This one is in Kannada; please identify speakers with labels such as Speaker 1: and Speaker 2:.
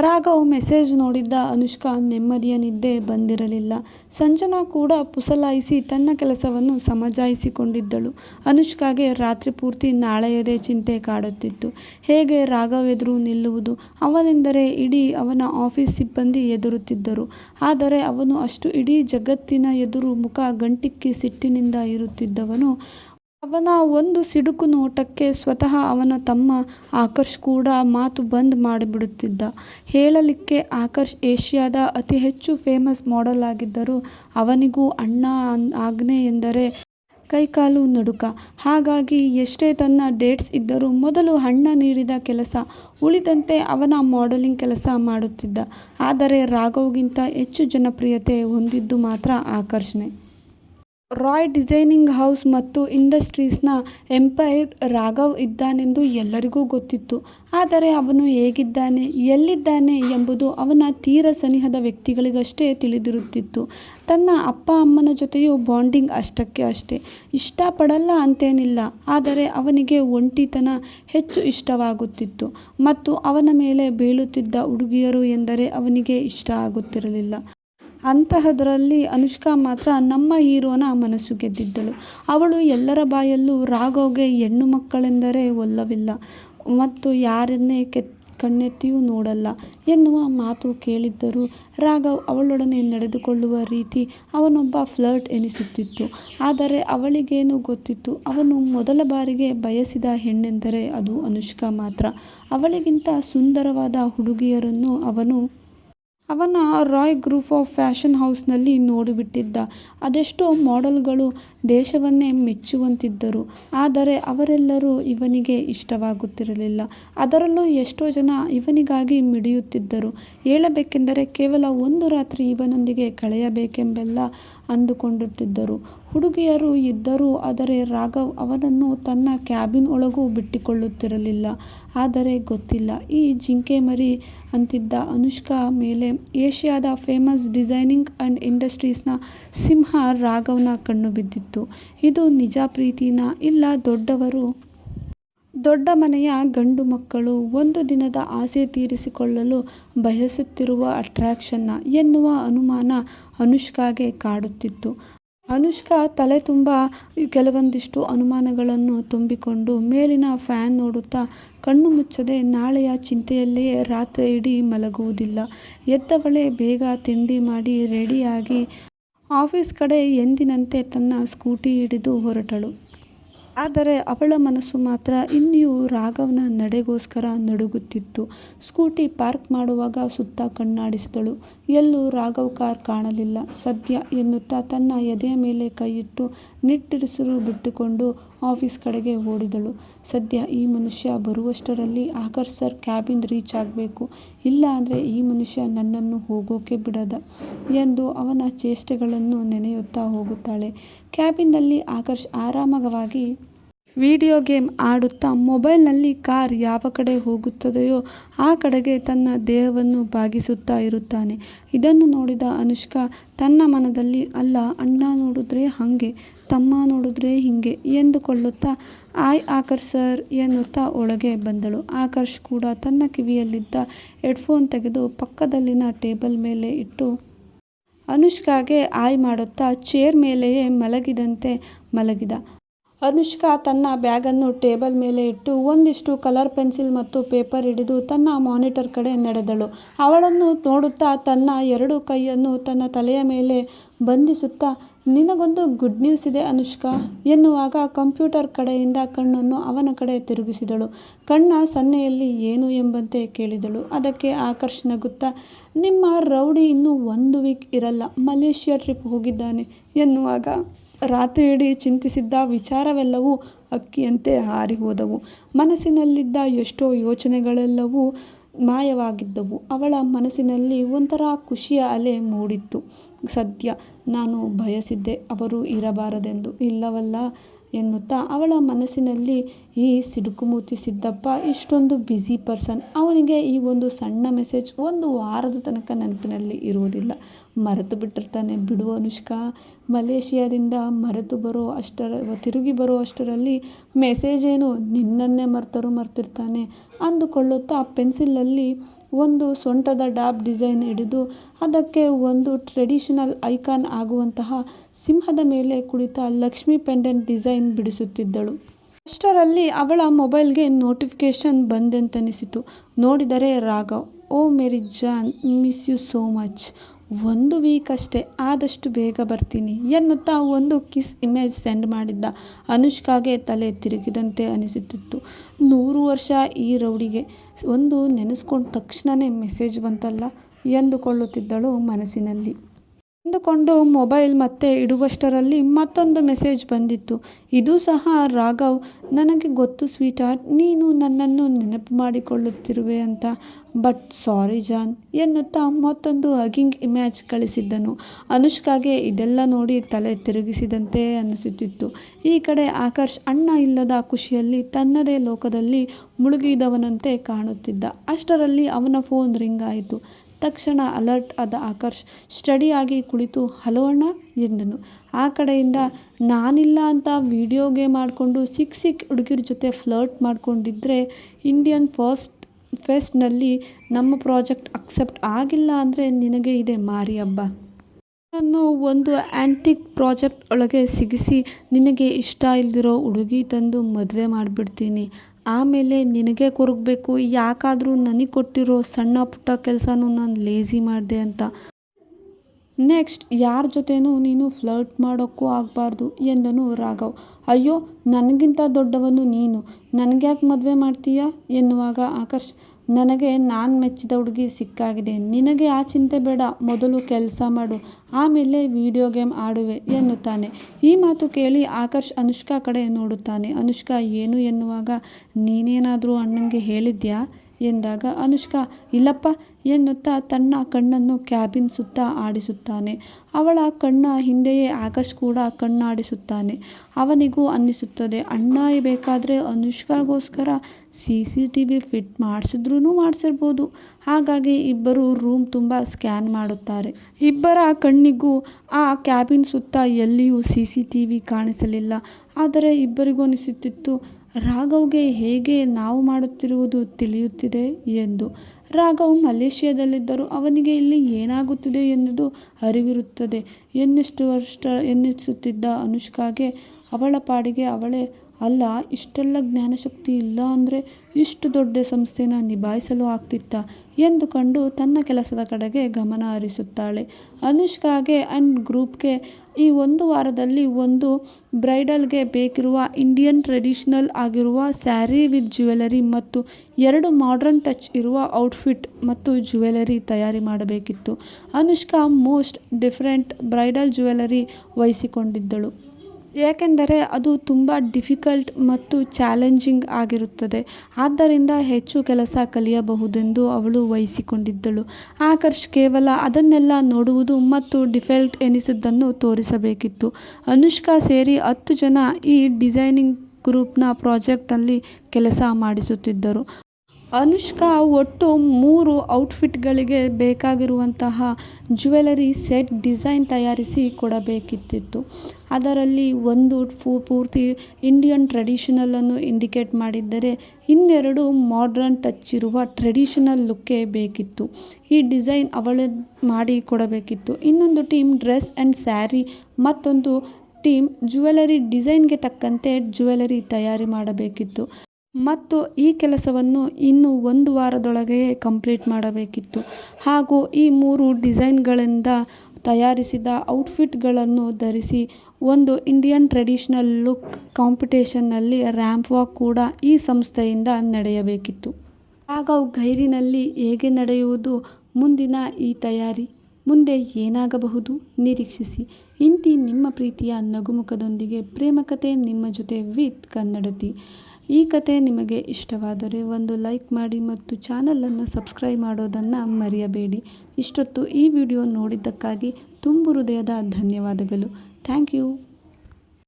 Speaker 1: ರಾಘವ್ ಮೆಸೇಜ್ ನೋಡಿದ್ದ ಅನುಷ್ಕಾ ನೆಮ್ಮದಿಯ ನಿದ್ದೆ ಬಂದಿರಲಿಲ್ಲ. ಸಂಜನಾ ಕೂಡ ಪುಸಲಾಯಿಸಿ ತನ್ನ ಕೆಲಸವನ್ನು ಸಮಜಾಯಿಸಿಕೊಂಡಿದ್ದಳು. ಅನುಷ್ಕಾಗೆ ರಾತ್ರಿ ಪೂರ್ತಿ ನಾಳೆಯದೇ ಚಿಂತೆ ಕಾಡುತ್ತಿತ್ತು. ಹೇಗೆ ರಾಘವ್ ಎದುರು ನಿಲ್ಲುವುದು? ಅವನೆಂದರೆ ಇಡೀ ಅವನ ಆಫೀಸ್ ಸಿಬ್ಬಂದಿ ಎದುರುತ್ತಿದ್ದರು ಆದರೆ ಅವನು ಅಷ್ಟು ಇಡೀ ಜಗತ್ತಿನ ಎದುರು ಮುಖ ಗಂಟಿಕ್ಕಿ ಸಿಟ್ಟಿನಿಂದ ಇರುತ್ತಿದ್ದವನು. ಅವನ ಒಂದು ಸಿಡುಕು ನೋಟಕ್ಕೆ ಸ್ವತಃ ಅವನ ತಮ್ಮ ಆಕರ್ಷ್ ಕೂಡ ಮಾತು ಬಂದ್ ಮಾಡಿಬಿಡುತ್ತಿದ್ದ. ಹೇಳಲಿಕ್ಕೆ ಆಕರ್ಷ್ ಏಷ್ಯಾದ ಅತಿ ಹೆಚ್ಚು ಫೇಮಸ್ ಮಾಡೆಲ್ ಆಗಿದ್ದರೂ ಅವನಿಗೂ ಅಣ್ಣ ಆಜ್ಞೆ ಎಂದರೆ ಕೈಕಾಲು ನಡುಕ. ಹಾಗಾಗಿ ಎಷ್ಟೇ ತನ್ನ ಡೇಟ್ಸ್ ಇದ್ದರೂ ಮೊದಲು ಅಣ್ಣ ನೀಡಿದ ಕೆಲಸ, ಉಳಿದಂತೆ ಅವನ ಮಾಡೆಲಿಂಗ್ ಕೆಲಸ ಮಾಡುತ್ತಿದ್ದ. ಆದರೆ ರಾಘವ್ಗಿಂತ ಹೆಚ್ಚು ಜನಪ್ರಿಯತೆ ಹೊಂದಿದ್ದು ಮಾತ್ರ ಆಕರ್ಷನೇ. ರಾಯ್ ಡಿಸೈನಿಂಗ್ ಹೌಸ್ ಮತ್ತು ಇಂಡಸ್ಟ್ರೀಸ್ನ ಎಂಪೈರ್ ರಾಘವ್ ಇದ್ದಾನೆಂದು ಎಲ್ಲರಿಗೂ ಗೊತ್ತಿತ್ತು. ಆದರೆ ಅವನು ಹೇಗಿದ್ದಾನೆ, ಎಲ್ಲಿದ್ದಾನೆ ಎಂಬುದು ಅವನ ತೀರ ಸನಿಹದ ವ್ಯಕ್ತಿಗಳಿಗಷ್ಟೇ ತಿಳಿದಿರುತ್ತಿತ್ತು. ತನ್ನ ಅಪ್ಪ ಅಮ್ಮನ ಜೊತೆಯೂ ಬಾಂಡಿಂಗ್ ಅಷ್ಟಕ್ಕೆ ಅಷ್ಟೇ. ಇಷ್ಟಪಡಲ್ಲ ಅಂತೇನಿಲ್ಲ. ಆದರೆ ಅವನಿಗೆ ಒಂಟಿತನ ಹೆಚ್ಚು ಇಷ್ಟವಾಗುತ್ತಿತ್ತು ಮತ್ತು ಅವನ ಮೇಲೆ ಬೀಳುತ್ತಿದ್ದ ಹುಡುಗಿಯರು ಎಂದರೆ ಅವನಿಗೆ ಇಷ್ಟ ಆಗುತ್ತಿರಲಿಲ್ಲ. ಅಂತಹದರಲ್ಲಿ ಅನುಷ್ಕಾ ಮಾತ್ರ ನಮ್ಮ ಹೀರೋನ ಮನಸ್ಸು ಗೆದ್ದಿದ್ದಳು. ಅವಳು ಎಲ್ಲರ ಬಾಯಲ್ಲೂ ರಾಘವ್ಗೆ ಹೆಣ್ಣು ಮಕ್ಕಳೆಂದರೆ ಒಲ್ಲವಿಲ್ಲ ಮತ್ತು ಯಾರನ್ನೇ ಕಣ್ಣೆತ್ತಿಯೂ ನೋಡಲ್ಲ ಎನ್ನುವ ಮಾತು ಕೇಳಿದ್ದರೂ ರಾಘವ್ ಅವಳೊಡನೆ ನಡೆದುಕೊಳ್ಳುವ ರೀತಿ ಅವನೊಬ್ಬ ಫ್ಲರ್ಟ್ ಎನಿಸುತ್ತಿತ್ತು. ಆದರೆ ಅವಳಿಗೇನು ಗೊತ್ತಿತ್ತು ಅವನು ಮೊದಲ ಬಾರಿಗೆ ಬಯಸಿದ ಹೆಣ್ಣೆಂದರೆ ಅದು ಅನುಷ್ಕಾ ಮಾತ್ರ. ಅವಳಿಗಿಂತ ಸುಂದರವಾದ ಹುಡುಗಿಯರನ್ನು ಅವನು ಅವನ ರಾಯ್ ಗ್ರೂಪ್ ಆಫ್ ಫ್ಯಾಷನ್ ಹೌಸ್ನಲ್ಲಿ ನೋಡಿಬಿಟ್ಟಿದ್ದ. ಅದೆಷ್ಟೋ ಮಾಡೆಲ್ಗಳು ದೇಶವನ್ನೇ ಮೆಚ್ಚುವಂತಿದ್ದರು. ಆದರೆ ಅವರೆಲ್ಲರೂ ಇವನಿಗೆ ಇಷ್ಟವಾಗುತ್ತಿರಲಿಲ್ಲ. ಅದರಲ್ಲೂ ಎಷ್ಟೋ ಜನ ಇವನಿಗಾಗಿ ಮಿಡಿಯುತ್ತಿದ್ದರು. ಹೇಳಬೇಕೆಂದರೆ ಕೇವಲ ಒಂದು ರಾತ್ರಿ ಇವನೊಂದಿಗೆ ಕಳೆಯಬೇಕೆಂಬೆಲ್ಲ ಅಂದುಕೊಳ್ಳುತ್ತಿದ್ದರು. ಹುಡುಗಿಯರು ಇದ್ದರು ಆದರೆ ರಾಘವ್ ಅವನನ್ನು ತನ್ನ ಕ್ಯಾಬಿನ್ ಒಳಗೂ ಬಿಟ್ಟುಕೊಳ್ಳುತ್ತಿರಲಿಲ್ಲ. ಆದರೆ ಗೊತ್ತಿಲ್ಲ ಈ ಜಿಂಕೆ ಮರಿ ಅಂತಿದ್ದ ಅನುಷ್ಕಾ ಮೇಲೆ ಏಷ್ಯಾದ ಫೇಮಸ್ ಡಿಸೈನಿಂಗ್ ಆ್ಯಂಡ್ ಇಂಡಸ್ಟ್ರೀಸ್ನ ಸಿಂಹ ರಾಘವ್ನ ಕಣ್ಣು ಬಿದ್ದಿತ್ತು. ಇದು ನಿಜ ಪ್ರೀತಿನ ಇಲ್ಲ ದೊಡ್ಡವರು ದೊಡ್ಡ ಮನೆಯ ಗಂಡು ಮಕ್ಕಳು ಒಂದು ದಿನದ ಆಸೆ ತೀರಿಸಿಕೊಳ್ಳಲು ಬಯಸುತ್ತಿರುವ ಅಟ್ರಾಕ್ಷನ್ನ ಎನ್ನುವ ಅನುಮಾನ ಅನುಷ್ಕಾಗೆ ಕಾಡುತ್ತಿತ್ತು. ಅನುಷ್ಕಾ ತಲೆ ತುಂಬ ಕೆಲವೊಂದಿಷ್ಟು ಅನುಮಾನಗಳನ್ನು ತುಂಬಿಕೊಂಡು ಮೇಲಿನ ಫ್ಯಾನ್ ನೋಡುತ್ತಾ ಕಣ್ಣು ಮುಚ್ಚದೆ ನಾಳೆಯ ಚಿಂತೆಯಲ್ಲಿಯೇ ರಾತ್ರಿ ಇಡೀ ಮಲಗುವುದಿಲ್ಲ. ಎದ್ದವಳೆ ಬೇಗ ತಿಂಡಿ ಮಾಡಿ ರೆಡಿಯಾಗಿ ಆಫೀಸ್ ಕಡೆ ಎಂದಿನಂತೆ ತನ್ನ ಸ್ಕೂಟಿ ಹಿಡಿದು ಹೊರಟಳು. ಆದರೆ ಅವಳ ಮನಸ್ಸು ಮಾತ್ರ ಇನ್ನೂ ರಾಘವನ ನಡೆಗೋಸ್ಕರ ನಡುಗುತ್ತಿತ್ತು. ಸ್ಕೂಟಿ ಪಾರ್ಕ್ ಮಾಡುವಾಗ ಸುತ್ತ ಕಣ್ಣಾಡಿಸಿದಳು. ಎಲ್ಲೂ ರಾಘವ್ ಕಾರ್ ಕಾಣಲಿಲ್ಲ. ಸದ್ಯ ಎನ್ನುತ್ತಾ ತನ್ನ ಎದೆಯ ಮೇಲೆ ಕೈಯಿಟ್ಟು ನಿಟ್ಟುಸಿರು ಬಿಟ್ಟುಕೊಂಡು ಆಫೀಸ್ ಕಡೆಗೆ ಓಡಿದಳು. ಸದ್ಯ ಈ ಮನುಷ್ಯ ಬರುವಷ್ಟರಲ್ಲಿ ಆಕರ್ ಸರ್ ಕ್ಯಾಬಿನ್ ರೀಚ್ ಆಗಬೇಕು ಇಲ್ಲ ಅಂದರೆ ಈ ಮನುಷ್ಯ ನನ್ನನ್ನು ಹೋಗೋಕೆ ಬಿಡದ ಎಂದು ಅವನ ಚೇಷ್ಟೆಗಳನ್ನು ನೆನೆಯುತ್ತಾ ಹೋಗುತ್ತಾಳೆ. ಕ್ಯಾಬಿನ್ನಲ್ಲಿ ಆಕರ್ಷ್ ಆರಾಮವಾಗಿ ವಿಡಿಯೋ ಗೇಮ್ ಆಡುತ್ತಾ ಮೊಬೈಲ್ನಲ್ಲಿ ಕಾರ್ ಯಾವ ಕಡೆ ಹೋಗುತ್ತದೆಯೋ ಆ ಕಡೆಗೆ ತನ್ನ ದೇಹವನ್ನು ಬಾಗಿಸುತ್ತಾ ಇರುತ್ತಾನೆ. ಇದನ್ನು ನೋಡಿದ ಅನುಷ್ಕಾ, ತನ್ನ ಮನದಲ್ಲಿ, ಅಲ್ಲ, ಅಣ್ಣ ನೋಡಿದ್ರೆ ಹಾಗೆ, ತಮ್ಮ ನೋಡಿದ್ರೆ ಹಿಂಗೆ ಎಂದುಕೊಳ್ಳುತ್ತಾ ಆಯ್ ಆಕರ್ಷ್ ಸರ್ ಎನ್ನುತ್ತಾ ಒಳಗೆ ಬಂದಳು. ಆಕರ್ಷ್ ಕೂಡ ತನ್ನ ಕಿವಿಯಲ್ಲಿದ್ದ ಹೆಡ್ಫೋನ್ ತೆಗೆದು ಪಕ್ಕದಲ್ಲಿನ ಟೇಬಲ್ ಮೇಲೆ ಇಟ್ಟು ಅನುಷ್ಕಾಗೆ ಆಯ್ ಮಾಡುತ್ತಾ ಚೇರ್ ಮೇಲೆಯೇ ಮಲಗಿದಂತೆ ಮಲಗಿದ. ಅನುಷ್ಕಾ ತನ್ನ ಬ್ಯಾಗನ್ನು ಟೇಬಲ್ ಮೇಲೆ ಇಟ್ಟು ಒಂದಿಷ್ಟು ಕಲರ್ ಪೆನ್ಸಿಲ್ ಮತ್ತು ಪೇಪರ್ ಹಿಡಿದು ತನ್ನ ಮಾನಿಟರ್ ಕಡೆ ನಡೆದಳು. ಅವಳನ್ನು ನೋಡುತ್ತಾ ತನ್ನ ಎರಡು ಕೈಯನ್ನು ತನ್ನ ತಲೆಯ ಮೇಲೆ ಬಂಧಿಸುತ್ತಾ, ನಿನಗೊಂದು ಗುಡ್ ನ್ಯೂಸ್ ಇದೆ ಅನುಷ್ಕಾ ಎನ್ನುವಾಗ ಕಂಪ್ಯೂಟರ್ ಕಡೆಯಿಂದ ಕಣ್ಣನ್ನು ಅವನ ಕಡೆ ತಿರುಗಿಸಿದಳು. ಕಣ್ಣ ಸನ್ನೆಯಲ್ಲಿ ಏನು ಎಂಬಂತೆ ಕೇಳಿದಳು. ಅದಕ್ಕೆ ಆಕರ್ಷ್ ನಗುತ್ತಾ, ನಿಮ್ಮ ರೌಡಿ ಇನ್ನೂ ಒಂದು ವೀಕ್ ಇರಲ್ಲ, ಮಲೇಷಿಯಾ ಟ್ರಿಪ್ ಹೋಗಿದ್ದಾನೆ ಎನ್ನುವಾಗ ರಾತ್ರಿಯಿಡೀ ಚಿಂತಿಸಿದ್ದ ವಿಚಾರವೆಲ್ಲವೂ ಅಕ್ಕಿಯಂತೆ ಹಾರಿ ಹೋದವು. ಮನಸ್ಸಿನಲ್ಲಿದ್ದ ಎಷ್ಟೋ ಯೋಚನೆಗಳೆಲ್ಲವೂ ಮಾಯವಾಗಿದ್ದವು. ಅವಳ ಮನಸ್ಸಿನಲ್ಲಿ ಒಂಥರ ಖುಷಿಯ ಅಲೆ ಮೂಡಿತ್ತು. ಸದ್ಯ ನಾನು ಬಯಸಿದ್ದೆ ಅವರು ಇರಬಾರದೆಂದು ಇಲ್ಲವಲ್ಲ ಎನ್ನುತ್ತಾ ಅವಳ ಮನಸ್ಸಿನಲ್ಲಿ ಈ ಸಿಡುಕುಮೂತಿ ಸಿದ್ದಪ್ಪ ಇಷ್ಟೊಂದು ಬ್ಯುಸಿ ಪರ್ಸನ್ ಅವನಿಗೆ ಈ ಒಂದು ಸಣ್ಣ ಮೆಸೇಜ್ ಒಂದು ವಾರದ ತನಕ ನೆನಪಿನಲ್ಲಿ ಇರುವುದಿಲ್ಲ. ಮರೆತು ಬಿಟ್ಟಿರ್ತಾನೆ ಬಿಡು ಅನುಷ್ಕಾ ಮಲೇಷಿಯಾದಿಂದ ಮರೆತು ಬರೋ ಅಷ್ಟರ, ತಿರುಗಿ ಬರೋ ಅಷ್ಟರಲ್ಲಿ ಮೆಸೇಜ್ ಏನು ನಿನ್ನನ್ನೇ ಮರ್ತರು ಮರ್ತಿರ್ತಾನೆ ಅಂದುಕೊಳ್ಳುತ್ತಾ ಪೆನ್ಸಿಲಲ್ಲಿ ಒಂದು ಸೊಂಟದ ಡಾಬ್ ಡಿಸೈನ್ ಹಿಡಿದು ಅದಕ್ಕೆ ಒಂದು ಟ್ರೆಡಿಷನಲ್ ಐಕಾನ್ ಆಗುವಂತಹ ಸಿಂಹದ ಮೇಲೆ ಕುಳಿತ ಲಕ್ಷ್ಮಿ ಪೆಂಡೆಂಟ್ ಡಿಸೈನ್ ಬಿಡಿಸುತ್ತಿದ್ದಳು. ಅಷ್ಟರಲ್ಲಿ ಅವಳ ಮೊಬೈಲ್ಗೆ ನೋಟಿಫಿಕೇಷನ್ ಬಂದೆಂತನಿಸಿತು. ನೋಡಿದರೆ ರಾಘವ್, ಓ ಮೇರಿ ಜಾನ್, ಮಿಸ್ ಯು ಸೋ ಮಚ್. ಒಂದು ವೀಕ್ ಅಷ್ಟೇ, ಆದಷ್ಟು ಬೇಗ ಬರ್ತೀನಿ ಎನ್ನುತ್ತಾ ಒಂದು ಕಿಸ್ ಇಮೇಜ್ ಸೆಂಡ್ ಮಾಡಿದ್ದ. ಅನುಷ್ಕಾಗೆ ತಲೆ ತಿರುಗಿದಂತೆ ಅನಿಸುತ್ತಿತ್ತು. ನೂರು ವರ್ಷ ಈ ರೌಡಿಗೆ. ಒಂದು ನೆನೆಸ್ಕೊಂಡ ತಕ್ಷಣವೇ ಮೆಸೇಜ್ ಬಂತಲ್ಲ, ಎಂದುಕೊಳ್ಳುತ್ತಿದ್ದಳು ಮನಸ್ಸಿನಲ್ಲಿ. ಎಂದುಕೊಂಡು ಮೊಬೈಲ್ ಮತ್ತೆ ಇಡುವಷ್ಟರಲ್ಲಿ ಮತ್ತೊಂದು ಮೆಸೇಜ್ ಬಂದಿತ್ತು. ಇದು ಸಹ ರಾಘವ್, ನನಗೆ ಗೊತ್ತು ಸ್ವೀಟ್ ಹಾರ್ಟ್ ನೀನು ನನ್ನನ್ನು ನೆನಪು ಮಾಡಿಕೊಳ್ಳುತ್ತಿರುವೆ ಅಂತ. ಬಟ್ ಸಾರಿ ಜಾನ್, ಎನ್ನುತ್ತಾ ಮತ್ತೊಂದು ಹಗಿಂಗ್ ಇಮೇಜ್ ಕಳಿಸಿದ್ದನು. ಅನುಷ್ಕಾಗೆ ಇದೆಲ್ಲ ನೋಡಿ ತಲೆ ತಿರುಗಿಸಿದಂತೆ ಅನಿಸುತ್ತಿತ್ತು. ಈ ಕಡೆ ಆಕರ್ಷ್ ಅಣ್ಣ ಇಲ್ಲದ ಖುಷಿಯಲ್ಲಿ ತನ್ನದೇ ಲೋಕದಲ್ಲಿ ಮುಳುಗಿದವನಂತೆ ಕಾಣುತ್ತಿದ್ದ. ಅಷ್ಟರಲ್ಲಿ ಅವನ ಫೋನ್ ರಿಂಗ್ ಆಯಿತು. ತಕ್ಷಣ ಅಲರ್ಟ್ ಆದ ಆಕರ್ಷ್ ಸ್ಟಡಿಯಾಗಿ ಕುಳಿತು, ಹಲೋ ಅಣ್ಣ, ಎಂದನು. ಆ ಕಡೆಯಿಂದ, ನಾನಿಲ್ಲ ಅಂತ ವಿಡಿಯೋ ಗೇಮ್ ಮಾಡಿಕೊಂಡು ಸಿಕ್ ಸಿಕ್ ಹುಡುಗಿರ ಜೊತೆ ಫ್ಲರ್ಟ್ ಮಾಡಿಕೊಂಡಿದ್ದರೆ ಇಂಡಿಯನ್ ಫಸ್ಟ್ ಫೆಸ್ಟ್ನಲ್ಲಿ ನಮ್ಮ ಪ್ರಾಜೆಕ್ಟ್ ಅಕ್ಸೆಪ್ಟ್ ಆಗಿಲ್ಲ ಅಂದರೆ ನಿನಗೆ ಇದೆ ಮಾರಿ ಹಬ್ಬ. ನಾನು ಒಂದು ಆ್ಯಂಟಿಕ್ ಪ್ರಾಜೆಕ್ಟ್ ಒಳಗೆ ಸಿಗಿಸಿ, ನಿನಗೆ ಇಷ್ಟ ಇಲ್ದಿರೋ ಹುಡುಗಿ ತಂದು ಮದುವೆ ಮಾಡಿಬಿಡ್ತೀನಿ. ಆಮೇಲೆ ನಿನಗೆ ಕೊರಗಬೇಕು, ಯಾಕಾದರೂ ನನಗೆ ಕೊಟ್ಟಿರೋ ಸಣ್ಣ ಪುಟ್ಟ ಕೆಲಸನೂ ನಾನು ಲೇಝಿ ಮಾಡಿದೆ ಅಂತ. ನೆಕ್ಸ್ಟ್ ಯಾರ ಜೊತೆನೂ ನೀನು ಫ್ಲರ್ಟ್ ಮಾಡೋಕ್ಕೂ ಆಗಬಾರ್ದು ಎಂದನು ರಾಘವ್. ಅಯ್ಯೋ, ನನಗಿಂತ ದೊಡ್ಡವನು ನೀನು. ನನಗ್ಯಾಕೆ ಮದುವೆ ಮಾಡ್ತೀಯಾ? ಎನ್ನುವಾಗ ಆಕರ್ಷ್ ನನಗೆ ನಾನು ಮೆಚ್ಚಿದ ಹುಡುಗಿ ಸಿಕ್ಕಾಗಿದೆ. ನಿನಗೆ ಆ ಚಿಂತೆ ಬೇಡ. ಮೊದಲು ಕೆಲಸ ಮಾಡು. ಆಮೇಲೆ ವಿಡಿಯೋ ಗೇಮ್ ಆಡುವೆ ಎನ್ನುತ್ತಾನೆ. ಈ ಮಾತು ಕೇಳಿ ಆಕರ್ಷ್ ಅನುಷ್ಕಾ ಕಡೆ ನೋಡುತ್ತಾನೆ. ಅನುಷ್ಕಾ ಏನು ಎನ್ನುವಾಗ, ನೀನೇನಾದರೂ ಅಣ್ಣನಿಗೆ ಹೇಳಿದ್ಯಾ? ಎಂದಾಗ ಅನುಷ್ಕಾ, ಇಲ್ಲಪ್ಪ, ಎನ್ನುತ್ತಾ ತನ್ನ ಕಣ್ಣನ್ನು ಕ್ಯಾಬಿನ್ ಸುತ್ತ ಆಡಿಸುತ್ತಾನೆ. ಅವಳ ಕಣ್ಣ ಹಿಂದೆಯೇ ಆಕಾಶ್ ಕೂಡ ಕಣ್ಣಾಡಿಸುತ್ತಾನೆ. ಅವನಿಗೂ ಅನ್ನಿಸುತ್ತದೆ ಅಣ್ಣ ಬೇಕಾದರೆ ಅನುಷ್ಕಾಗೋಸ್ಕರ C C T V fit ಮಾಡಿಸಿದ್ರೂ ಮಾಡಿಸಿರ್ಬೋದು. ಹಾಗಾಗಿ ಇಬ್ಬರು ರೂಮ್ ತುಂಬ ಸ್ಕ್ಯಾನ್ ಮಾಡುತ್ತಾರೆ. ಇಬ್ಬರ ಕಣ್ಣಿಗೂ ಆ ಕ್ಯಾಬಿನ್ ಸುತ್ತ ಎಲ್ಲಿಯೂ ಸಿ ಸಿ ಟಿ ವಿ ಕಾಣಿಸಲಿಲ್ಲ. ಆದರೆ ಇಬ್ಬರಿಗೂ ಅನಿಸುತ್ತಿತ್ತು ರಾಘವ್ಗೆ ಹೇಗೆ ನಾವು ಮಾಡುತ್ತಿರುವುದು ತಿಳಿಯುತ್ತಿದೆ ಎಂದು. ರಾಘವ್ ಮಲೇಷ್ಯಾದಲ್ಲಿದ್ದರೂ ಅವನಿಗೆ ಇಲ್ಲಿ ಏನಾಗುತ್ತಿದೆ ಎನ್ನುವುದು ಅರಿವಿರುತ್ತದೆ. ಎನ್ನಿಷ್ಟು ವರ್ಷ ಎನ್ನಿಸುತ್ತಿದ್ದ ಅನುಷ್ಕಾಗೆ ಅವಳ ಪಾಡಿಗೆ ಅವಳೇ ಅಲ್ಲ, ಇಷ್ಟೆಲ್ಲ ಜ್ಞಾನಶಕ್ತಿ ಇಲ್ಲ ಅಂದರೆ ಇಷ್ಟು ದೊಡ್ಡ ಸಂಸ್ಥೆನ ನಿಭಾಯಿಸಲು ಆಗ್ತಿತ್ತಾ ಎಂದುಕೊಂಡು ತನ್ನ ಕೆಲಸದ ಕಡೆಗೆ ಗಮನ ಹರಿಸುತ್ತಾಳೆ. ಅನುಷ್ಕಾಗೆ ಆ್ಯಂಡ್ ಗ್ರೂಪ್ಗೆ ಈ ಒಂದು ವಾರದಲ್ಲಿ ಒಂದು ಬ್ರೈಡಲ್ಗೆ ಬೇಕಿರುವ ಇಂಡಿಯನ್ ಟ್ರೆಡಿಷನಲ್ ಆಗಿರುವ ಸ್ಯಾರಿ ವಿತ್ ಜ್ಯುವೆಲರಿ ಮತ್ತು ಎರಡು ಮಾಡ್ರನ್ ಟಚ್ ಇರುವ ಔಟ್ಫಿಟ್ ಮತ್ತು ಜ್ಯುವೆಲರಿ ತಯಾರಿ ಮಾಡಬೇಕಿತ್ತು. Anushka most different bridal jewellery ವಹಿಸಿಕೊಂಡಿದ್ದಳು. ಏಕೆಂದರೆ ಅದು ತುಂಬ ಡಿಫಿಕಲ್ಟ್ ಮತ್ತು ಚಾಲೆಂಜಿಂಗ್ ಆಗಿರುತ್ತದೆ. ಆದ್ದರಿಂದ ಹೆಚ್ಚು ಕೆಲಸ ಕಲಿಯಬಹುದೆಂದು ಅವಳು ವಹಿಸಿಕೊಂಡಿದ್ದಳು. ಆಕರ್ಷ್ ಕೇವಲ ಅದನ್ನೆಲ್ಲ ನೋಡುವುದು ಮತ್ತು ಡಿಫೆಲ್ಟ್ ಎನಿಸಿದ್ದನ್ನು ತೋರಿಸಬೇಕಿತ್ತು. ಅನುಷ್ಕಾ ಸೇರಿ ಹತ್ತು ಜನ ಈ ಡಿಸೈನಿಂಗ್ ಗ್ರೂಪ್ನ ಪ್ರಾಜೆಕ್ಟಲ್ಲಿ ಕೆಲಸ ಮಾಡಿಸುತ್ತಿದ್ದರು. ಅನುಷ್ಕಾ ಒಟ್ಟು ಮೂರು ಔಟ್ಫಿಟ್ಗಳಿಗೆ ಬೇಕಾಗಿರುವಂತಹ ಜ್ಯುವೆಲರಿ ಸೆಟ್ ಡಿಸೈನ್ ತಯಾರಿಸಿ ಕೊಡಬೇಕಿತ್ತಿತ್ತು. ಅದರಲ್ಲಿ ಒಂದು ಫೂ, ಪೂರ್ತಿ ಇಂಡಿಯನ್ ಟ್ರೆಡಿಷನಲನ್ನು ಇಂಡಿಕೇಟ್ ಮಾಡಿದ್ದರೆ ಇನ್ನೆರಡು ಮಾಡ್ರನ್ ಟಚ್ ಇರುವ ಟ್ರೆಡಿಷನಲ್ ಲುಕ್ಕೇ ಬೇಕಿತ್ತು. ಈ ಡಿಸೈನ್ ಅವಳ ಮಾಡಿ ಕೊಡಬೇಕಿತ್ತು. ಇನ್ನೊಂದು ಟೀಮ್ ಡ್ರೆಸ್ ಆ್ಯಂಡ್ ಸ್ಯಾರಿ, ಮತ್ತೊಂದು ಟೀಮ್ ಜ್ಯುವೆಲರಿ ಡಿಸೈನ್ಗೆ ತಕ್ಕಂತೆ ಜ್ಯುವೆಲರಿ ತಯಾರಿ ಮಾಡಬೇಕಿತ್ತು. ಮತ್ತು ಈ ಕೆಲಸವನ್ನು ಇನ್ನು ಒಂದು ವಾರದೊಳಗೆ ಕಂಪ್ಲೀಟ್ ಮಾಡಬೇಕಿತ್ತು. ಹಾಗೂ ಈ ಮೂರು ಡಿಸೈನ್ಗಳಿಂದ ತಯಾರಿಸಿದ ಔಟ್ಫಿಟ್ಗಳನ್ನು ಧರಿಸಿ ಒಂದು ಇಂಡಿಯನ್ ಟ್ರೆಡಿಷನಲ್ ಲುಕ್ ಕಾಂಪಿಟೇಷನ್ನಲ್ಲಿ ರ್ಯಾಂಪ್ ವಾಕ್ ಕೂಡ ಈ ಸಂಸ್ಥೆಯಿಂದ ನಡೆಯಬೇಕಿತ್ತು. ಆಗ ಗೈರಿನಲ್ಲಿ ಹೇಗೆ ನಡೆಯುವುದು? ಮುಂದಿನ ಈ ತಯಾರಿ ಮುಂದೆ ಏನಾಗಬಹುದು? ನಿರೀಕ್ಷಿಸಿ. ಇಂತಿ ನಿಮ್ಮ ಪ್ರೀತಿಯ ನಗುಮುಖದೊಂದಿಗೆ ಪ್ರೇಮಕತೆ ನಿಮ್ಮ ಜೊತೆ ವಿತ್ ಕನ್ನಡತಿ. ಈ ಕತೆ ನಿಮಗೆ ಇಷ್ಟವಾದರೆ ಒಂದು ಲೈಕ್ ಮಾಡಿ ಮತ್ತು ಚಾನಲನ್ನು ಸಬ್ಸ್ಕ್ರೈಬ್ ಮಾಡೋದನ್ನು ಮರೆಯಬೇಡಿ. ಇಷ್ಟೊತ್ತು ಈ ವಿಡಿಯೋ ನೋಡಿದ್ದಕ್ಕಾಗಿ ತುಂಬು ಹೃದಯದ ಧನ್ಯವಾದಗಳು. Thank you.